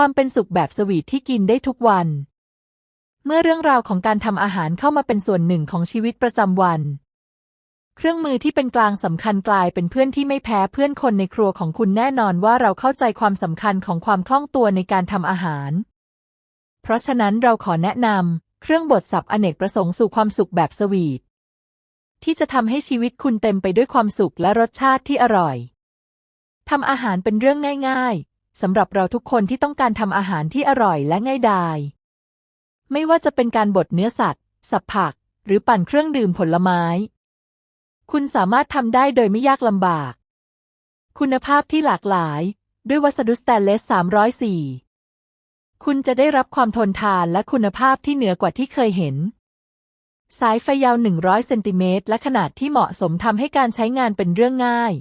ความเป็นสุขแบบสวีทที่กินได้ทุกวัน เมื่อเรื่องราวของการทำอาหารเข้ามาเป็นส่วนหนึ่งของชีวิตประจำวัน เครื่องมือที่เป็นกลางสำคัญกลายเป็นเพื่อนที่ไม่แพ้เพื่อนคนในครัวของคุณแน่นอนว่าเราเข้าใจความสำคัญของความคล่องตัวในการทำอาหาร เพราะฉะนั้นเราขอแนะนำเครื่องบดสับอเนกประสงค์สู่ความสุขแบบสวีทที่จะทำให้ชีวิตคุณเต็มไปด้วยความสุขและรสชาติที่อร่อยทำอาหารเป็นเรื่องง่าย สำหรับเราทุกคนที่ต้องการทำอาหารที่อร่อยและง่ายดาย ไม่ว่าจะเป็นการบดเนื้อสัตว์ สับผัก หรือปั่นเครื่องดื่มผลไม้ คุณสามารถทำได้โดยไม่ยากลำบาก คุณภาพที่หลากหลาย ด้วยวัสดุสแตนเลส 304 คุณจะได้รับความทนทานและคุณภาพที่เหนือกว่าที่เคยเห็น สายไฟยาว 100 เซนติเมตรและขนาดที่เหมาะสมทำให้การใช้งานเป็นเรื่องง่าย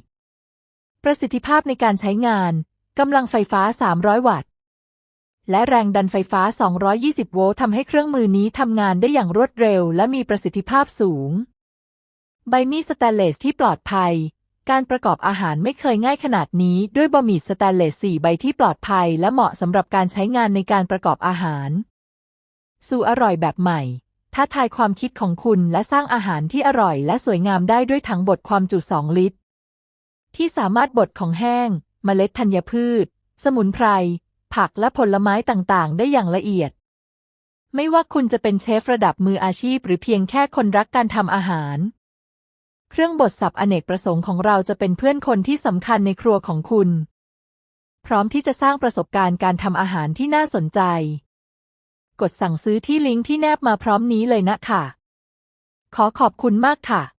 ประสิทธิภาพในการใช้งาน กำลังไฟฟ้า 300 วัตต์ และแรงดันไฟฟ้า 220 โวลต์ทำให้เครื่องมือนี้ทำงานได้อย่างรวดเร็วและมีประสิทธิภาพสูง ใบมีดสแตนเลสที่ปลอดภัย การประกอบอาหารไม่เคยง่ายขนาดนี้ด้วยบะหมี่สแตนเลส 4 ใบที่ปลอดภัย และเหมาะสำหรับการใช้งานในการประกอบอาหาร สู่อร่อยแบบใหม่ท้าทายความคิดของคุณและสร้างอาหารที่อร่อยและสวยงามได้ด้วยถังบดความจุ 2 ลิตร ที่สามารถบดของแห้ง เมล็ดธัญพืช สมุนไพร ผักและผลไม้ต่างๆ ได้อย่างละเอียด ไม่ว่าคุณจะเป็นเชฟระดับมืออาชีพ หรือเพียงแค่คนรักการทำอาหาร เครื่องบดสับอเนกประสงค์ของเราจะเป็นเพื่อนคนที่สำคัญในครัวของคุณ พร้อมที่จะสร้างประสบการณ์การทำอาหารที่น่าสนใจ กดสั่งซื้อที่ลิงก์ที่แนบมาพร้อมนี้เลยนะค่ะ ขอขอบคุณมากค่ะ